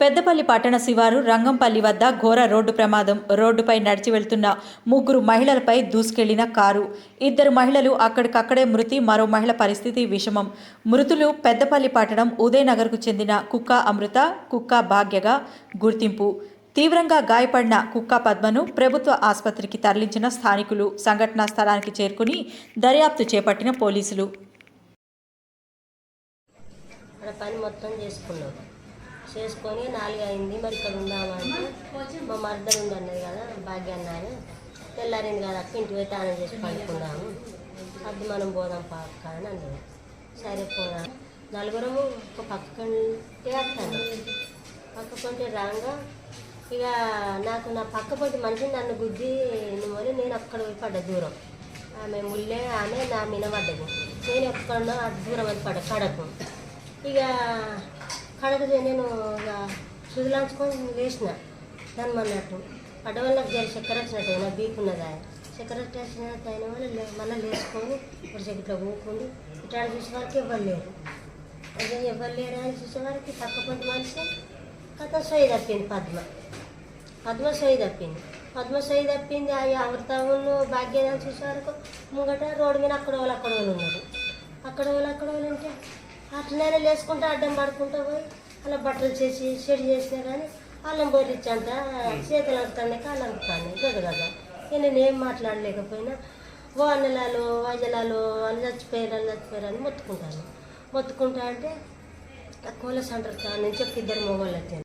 పెద్దపల్లి పట్టణ శివారు రంగంపల్లి వద్ద ఘోర రోడ్డు ప్రమాదం. రోడ్డుపై నడిచి వెళ్తున్న ముగ్గురు మహిళలపై దూసుకెళ్ళిన కారు. ఇద్దరు మహిళలు అక్కడికక్కడే మృతి మరో మహిళ పరిస్థితి విషమం. మృతులు పెద్దపల్లి పట్టణం ఉదయనగర్కు చెందిన కుక్క అమృత కుక్క భాగ్యగా గుర్తింపు. తీవ్రంగా గాయపడిన కుక్క పద్మను ప్రభుత్వ ఆసుపత్రికి తరలించిన స్థానికులు. సంఘటనా స్థలానికి చేరుకుని దర్యాప్తు చేపట్టిన పోలీసులు. అక్కడ పని మొత్తం చేసుకున్నాం చేసుకొని నాలుగు అయింది మరి ఇక్కడ ఉందామంటే మా మర్దలు ఉందన్నది కదా భాగ్య అన్నారు తెల్లారింది కదా అక్క ఇంటి పోయి తానం చేసి పడుకున్నాము అది మనం పోదాం పక్క అని అన్నది. సరే పోదాం. నలుగురము ఒక పక్కకంటే వస్తాను. పక్క కొంటే రాగా. ఇక నాకు నా పక్క పొంటి మనిషి నన్ను గుద్ది నువ్వు నేను అక్కడ పోయి పడ్డా దూరం. ఆమె ముల్లే ఆమె నా మీద పడ్డది. నేను ఎక్కడ దూరం అది పడ కడకు. ఇక కడకు నేను ఇక సుదిలాంచుకొని లేచిన దాని అన్నట్టు పడ్డ వల్ల నాకు జర చక్కెర వచ్చినట్టు నా బీకున్నదా చక్కెర వచ్చినట్టు అయిన వల్ల లే- మళ్ళీ లేచుకొని ఇప్పుడు ఇట్లా ఊకుండి ఇట్లా చూసే వరకు ఇవ్వలేరు అదే ఇవ్వలేరు అని చూసే వరకు తక్కువ మనిషి కథ సొయ్యి తప్పింది పద్మ. పద్మ సొయ్యి తప్పింది. పద్మ సొయ్యి తప్పింది ఆ అమృతమును భాగ్యాన్ని చూసే వరకు ముంగట రోడ్డు మీద అక్కడ వాళ్ళు అక్కడ వాళ్ళు ఉన్నారు. అక్కడ వాళ్ళు అక్కడ వాళ్ళు ఉంటే అట్లనే లేసుకుంటా అడ్డం పడుకుంటా పోయి అలా బట్టలు చేసి షెడ్ చేసినా కానీ అల్లం బొర్రిచ్చంట చేతులు అంటుతాయి కాళ్ళు అంటుతాయి కదా. కదా నేను ఏం మాట్లాడలేకపోయినా ఓ అన్నలాలు వజలాలు అని చచ్చిపోయారు అని చచ్చిపోయారు అని మొత్తుకుంటాను. మొత్తుకుంటా అంటే ఆ కోల సెంటర్ కాడ నుంచి ఇద్దరు మొగోళ్ళు వచ్చాను